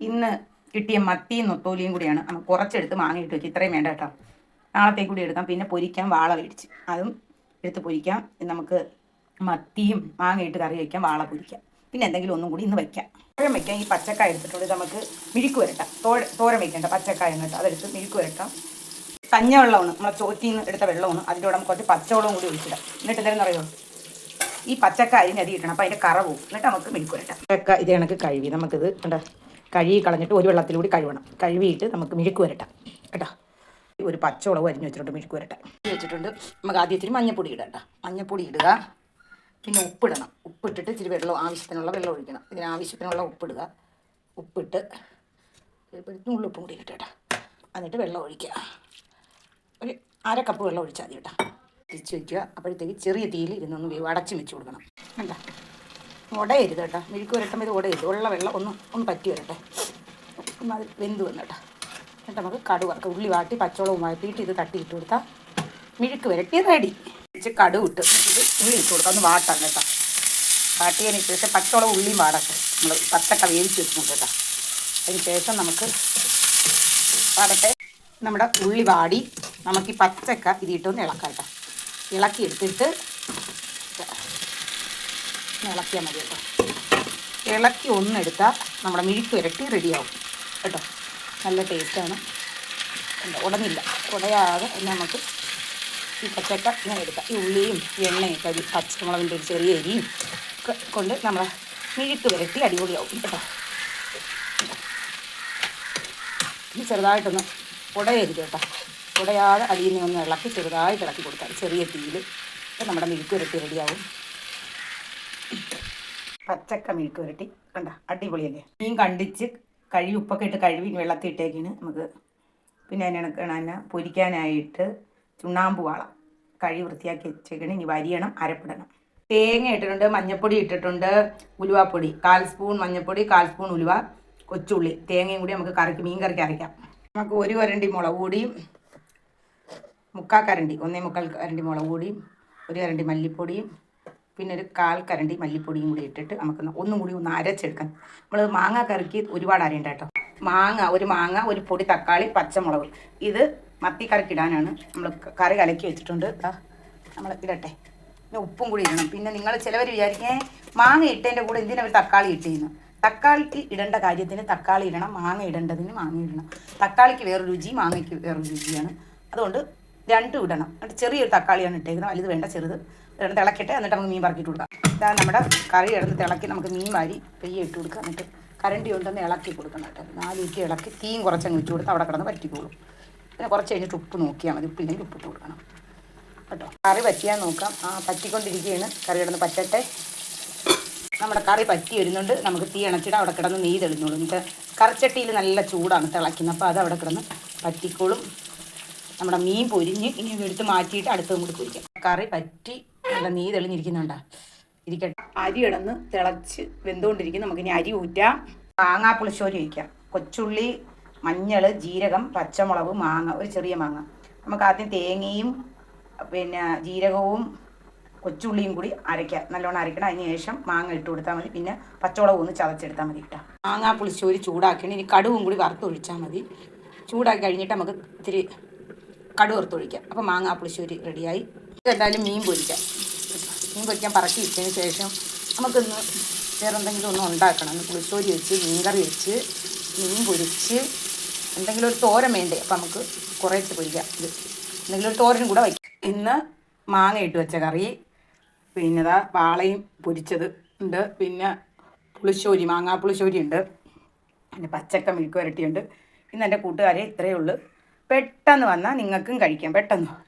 ഇന്ന് കിട്ടിയ മത്തിയും നൊത്തോലിയും കൂടിയാണ്. നമുക്ക് കുറച്ചെടുത്ത് മാങ്ങയിട്ട് വെച്ച് ഇത്രയും വേണ്ട കേട്ടോ. നാളത്തേക്ക് കൂടി എടുക്കാം. പിന്നെ പൊരിക്കാം വാള മേടിച്ച്. അതും എടുത്ത് പൊരിക്കാം. നമുക്ക് മത്തിയും മാങ്ങയിട്ട് കറി വയ്ക്കാം വാള പൊരിക്കാം. പിന്നെ എന്തെങ്കിലും ഒന്നും കൂടി ഇന്ന് വയ്ക്കാം തോരൻ വയ്ക്കാം ഈ പച്ചക്കായ എടുത്തിട്ടുണ്ട് നമുക്ക് മിഴുക്ക് വരട്ടാം. തോര തോരൻ വയ്ക്കേണ്ട പച്ചക്കായ എന്നിട്ട് അതെടുത്ത് മിഴുക്ക് വരട്ടാം. കഞ്ഞ വെള്ളമാണ്. നമ്മളെ ചോറ്റിൽ നിന്ന് എടുത്ത വെള്ളമാണ്. അതിന്റെ കൂടെ നമുക്ക് കുറച്ച് പച്ചവെള്ളവും കൂടി ഒഴിച്ചിടാം. എന്നിട്ട് എന്തായാലും അറിയോ ഈ പച്ചക്കായ അതി കിട്ടണം അപ്പോൾ അതിന്റെ കറ പോകും. എന്നിട്ട് നമുക്ക് മിഴുക്ക് വരട്ടാം. പച്ചക്ക ഇത് കണക്ക് കഴുകി. നമുക്കിത് എന്താ കഴുകി കളഞ്ഞിട്ട് ഒരു വെള്ളത്തിലൂടെ കഴുകണം. കഴുകിയിട്ട് നമുക്ക് മിഴുക്ക് വരട്ടാം. കേട്ടോ? ഒരു പച്ചവളവ് അരിഞ്ഞ് വെച്ചിട്ടുണ്ട് മിഴുക്ക് വരട്ടെ വെച്ചിട്ടുണ്ട്. നമുക്ക് ആദ്യം ഇച്ചിരി മഞ്ഞപ്പൊടി ഇടാം കേട്ടോ. മഞ്ഞപ്പൊടി ഇടുക. പിന്നെ ഉപ്പിടണം. ഉപ്പിട്ടിട്ട് ഇച്ചിരി വെള്ളം ആവശ്യത്തിനുള്ള വെള്ളം ഒഴിക്കണം. ഇതിന് ആവശ്യത്തിനുള്ള ഉപ്പിടുക. ഉപ്പിട്ട് നുള്ളി ഉപ്പും കൂടി കേട്ടോ. എന്നിട്ട് വെള്ളം ഒഴിക്കുക. ഒരു അര കപ്പ് വെള്ളം ഒഴിച്ചാൽ മതി കേട്ടോ. തിരിച്ച് വയ്ക്കുക. അപ്പോഴത്തേക്ക് ചെറിയ തീയിൽ ഇരുന്നൊന്ന് അടച്ച് വെച്ച് കൊടുക്കണം. കണ്ട? ഉടയരുത് കേട്ടോ. മെഴുക്ക് വരട്ടുമ്പോൾ ഇത് ഉടയരുത് ഉള്ള വെള്ളം ഒന്ന് ഒന്ന് പറ്റി വരട്ടെ. ഒന്ന് അത് വെന്ത് വന്നു കേട്ടോ. എന്നിട്ട് നമുക്ക് കടുക് വറക്കാം. ഉള്ളി വാട്ടി പച്ചവളവും വാട്ടിയിട്ട് ഇത് തട്ടിയിട്ട് കൊടുത്താൽ മിഴുക്ക് വരട്ടി റെഡി. ഇച്ചിരി കടുക് ഇട്ട് ഇത് ഉള്ളി ഇട്ട് കൊടുക്കാം. ഒന്ന് വാട്ടാം കേട്ടോ. വാട്ടിയതിന് ശേഷം പച്ചവളം ഉള്ളിയും വാടട്ടെ. നമ്മൾ പച്ചക്ക വേവിച്ച് വെച്ചിട്ടുണ്ട് കേട്ടോ. അതിന് ശേഷം നമുക്ക് വാടട്ടെ. നമ്മുടെ ഉള്ളി വാടി. നമുക്ക് ഈ പച്ചക്ക ഇതിട്ടൊന്ന് ഇളക്കാം കേട്ടോ. ഇളക്കി എടുത്തിട്ട് ഇളക്കിയാൽ മതി കേട്ടോ. ഇളക്കി ഒന്നെടുത്താൽ നമ്മുടെ മിഴുക്ക് ഇരട്ടി റെഡിയാവും കേട്ടോ? നല്ല ടേസ്റ്റാണ് ഉടനില്ല. ഉടയാതെ നമുക്ക് ഈ പച്ചക്ക ഇങ്ങനെ എടുക്കാം. ഈ ഉള്ളിയും എണ്ണയും കരി പച്ചമുളകിന്റെ ഒരു ചെറിയ എരിയും ഒക്കെ കൊണ്ട് നമ്മളെ മിഴുക്ക് വരട്ടി അടിപൊളിയാവും. കേട്ടോ? ഇനി ചെറുതായിട്ടൊന്ന് ഉടയരുത് കേട്ടോ. ഉടയാതെ അടിയിൽ നിന്ന് ഒന്ന് ഇളക്കി ചെറുതായിട്ട് ഇളക്കി കൊടുക്കാം. ചെറിയ തീയിൽ. നമ്മുടെ മിഴുക്ക് വരട്ടി റെഡിയാവും പച്ചക്ക മെഴുക്ക് വരട്ടി കണ്ട അടിപൊളിയല്ലേ? മീൻ കണ്ടിച്ച് കഴുകി ഉപ്പൊക്കെ ഇട്ട് കഴുകി വെള്ളത്തിൽ ഇട്ടേക്കാണ്. നമുക്ക് പിന്നെ അതിനകത്ത് തന്നെ പൊരിക്കാനായിട്ട് ചുണ്ണാമ്പ് വാള കഴുകി വൃത്തിയാക്കി വെച്ചേക്കണ്. ഇനി വരിയണം അരപ്പിടണം. തേങ്ങ ഇട്ടിട്ടുണ്ട് മഞ്ഞപ്പൊടി ഇട്ടിട്ടുണ്ട് ഉലുവാപ്പൊടി. കാൽ സ്പൂൺ മഞ്ഞപ്പൊടി കാൽ സ്പൂൺ ഉലുവ കൊച്ചുള്ളി. തേങ്ങയും കൂടി നമുക്ക് കറിക്ക് മീൻ കറിക്ക് അരയ്ക്കാം. നമുക്ക് ഒരു കരണ്ടി മുളക് പൊടിയും മുക്കാൽ കരണ്ടി ഒന്നേ മുക്കാൽ കരണ്ടി മുളക് പൊടിയും ഒരു കരണ്ടി മല്ലിപ്പൊടിയും പിന്നെ ഒരു കാൽ കരണ്ടി മല്ലിപ്പൊടിയും കൂടി ഇട്ടിട്ട് നമുക്ക് ഒന്ന് കൂടി ഒന്ന് അരച്ചെടുക്കാം. നമ്മൾ മാങ്ങ കറിക്ക് ഒരുപാട് അരയുണ്ട് കേട്ടോ. മാങ്ങ ഒരു മാങ്ങ ഒരു പൊടി തക്കാളി പച്ചമുളക്. ഇത് മത്തിക്കറിക്ക് ഇടാനാണ് നമ്മൾ കറി കലക്കി വെച്ചിട്ടുണ്ട്. നമ്മൾ ഇടട്ടെ. പിന്നെ ഉപ്പും കൂടി ഇടണം. പിന്നെ നിങ്ങൾ ചിലവർ വിചാരിക്കേ മാങ്ങ ഇട്ടതിന്റെ കൂടെ എന്തിനാ ഒരു തക്കാളി ഇട്ടിരുന്നു തക്കാളിക്ക് ഇടേണ്ട കാര്യത്തിന് തക്കാളി ഇടണം മാങ്ങ ഇടേണ്ടതിന് മാങ്ങ ഇടണം. തക്കാളിക്ക് വേറൊരു രുചി മാങ്ങയ്ക്ക് വേറൊരു രുചിയാണ്. അതുകൊണ്ട് രണ്ടും ഇടണം. എന്നിട്ട് ചെറിയൊരു തക്കാളിയാണ് ഇട്ടേക്കുന്നത്. വലുത് വേണ്ട ചെറുത്. ഇടണം തിളക്കട്ടെ. എന്നിട്ട് നമുക്ക് മീൻ പറക്കിയിട്ട് കൊടുക്കാം. ഇതാ നമ്മുടെ കറി ഇടന്ന് തിളക്കി നമുക്ക് മീൻ വാരി പെയ്യ ഇട്ട് കൊടുക്കുക എന്നിട്ട് കരണ്ടി കൊണ്ടൊന്ന് ഇളക്കി കൊടുക്കണം കേട്ടോ. നാല് ഇറ്റി ഇളക്കി തീയും കുറച്ചങ്ങ് വെച്ച് കൊടുത്ത് അവിടെ കിടന്ന് പറ്റിക്കോളും പിന്നെ കുറച്ച് കഴിഞ്ഞിട്ട് ഉപ്പ് നോക്കിയാൽ മതി. ഉപ്പില്ലെങ്കിൽ ഉപ്പിട്ട് കൊടുക്കണം. കേട്ടോ. കറി പറ്റിയാൽ നോക്കാം. ആ പറ്റിക്കൊണ്ടിരിക്കുകയാണ്. കറി കിടന്ന് പറ്റട്ടെ. നമ്മുടെ കറി പറ്റി വരുന്നുണ്ട്. നമുക്ക് തീ അണച്ചിട്ട് അവിടെ കിടന്ന് നെയ്യ് എന്നിട്ട് കറിച്ചട്ടിയിൽ നല്ല ചൂടാണ് തിളയ്ക്കുന്നത്. അപ്പോൾ അത് അവിടെ കിടന്ന് പറ്റിക്കോളും. നമ്മുടെ മീൻ പൊരിഞ്ഞ് ഇനി എടുത്ത് മാറ്റിയിട്ട് അടുത്ത് കൂടി പൊരിക്കാം. കറി പറ്റി നല്ല നീ തെളിഞ്ഞിരിക്കുന്നുണ്ടാ. ഇരിക്കട്ടെ. അരി ഇടന്ന് തിളച്ച് വെന്തുകൊണ്ടിരിക്കും നമുക്കിനി അരി ഊറ്റാം. മാങ്ങാ പുളിശ്ശോരി വയ്ക്കാം കൊച്ചുള്ളി മഞ്ഞൾ ജീരകം പച്ചമുളക് മാങ്ങ ഒരു ചെറിയ മാങ്ങ. നമുക്ക് ആദ്യം തേങ്ങയും പിന്നെ ജീരകവും കൊച്ചുള്ളിയും കൂടി അരയ്ക്കാം. നല്ലോണം അരയ്ക്കണം അതിന് ശേഷം മാങ്ങ ഇട്ട് കൊടുത്താൽ മതി. പിന്നെ പച്ചമുളക് ഒന്ന് ചതച്ചെടുത്താൽ മതി ഇട്ടാ മാങ്ങാ പുളിശ്ശോരി ചൂടാക്കണം ഇനി കടുവും കൂടി വറുത്തൊഴിച്ചാൽ മതി. ചൂടാക്കി കഴിഞ്ഞിട്ട് നമുക്ക് ഇത്തിരി കടുക് വറുത്തൊഴിക്കാം അപ്പോൾ മാങ്ങാ പുളിശ്ശേരി റെഡിയായി. എന്തായാലും മീൻ പൊരിക്കാം. മീൻ പൊരിക്കാൻ പറക്കി വെച്ചതിന് ശേഷം നമുക്കൊന്ന് വേറെ എന്തെങ്കിലും ഒന്ന് ഉണ്ടാക്കണം. ഒന്ന് പുളിശ്ശേരി വെച്ച് മീൻകറി വെച്ച് മീൻ പൊരിച്ച് എന്തെങ്കിലും ഒരു തോരൻ വേണ്ടേ? അപ്പം നമുക്ക് കുറേച്ച് പൊരിക്കാം. ഇത് എന്തെങ്കിലും ഒരു തോരനും കൂടെ വയ്ക്കാം. ഇന്ന് മാങ്ങ ഇട്ട് വെച്ച കറി. പിന്നെ ഇതാ വാളയും പൊരിച്ചത് ഉണ്ട്. പിന്നെ പുളിശ്ശേരി മാങ്ങാ പുളിശ്ശേരി ഉണ്ട്. പിന്നെ പച്ചക്ക മിൽക്ക് വരട്ടിയുണ്ട് ഇന്ന് എന്റെ കൂട്ടുകാരെ ഇത്രയേ ഉള്ളൂ. പെട്ടെന്ന് വന്നാൽ നിങ്ങൾക്കും കഴിക്കാം. പെട്ടെന്ന്.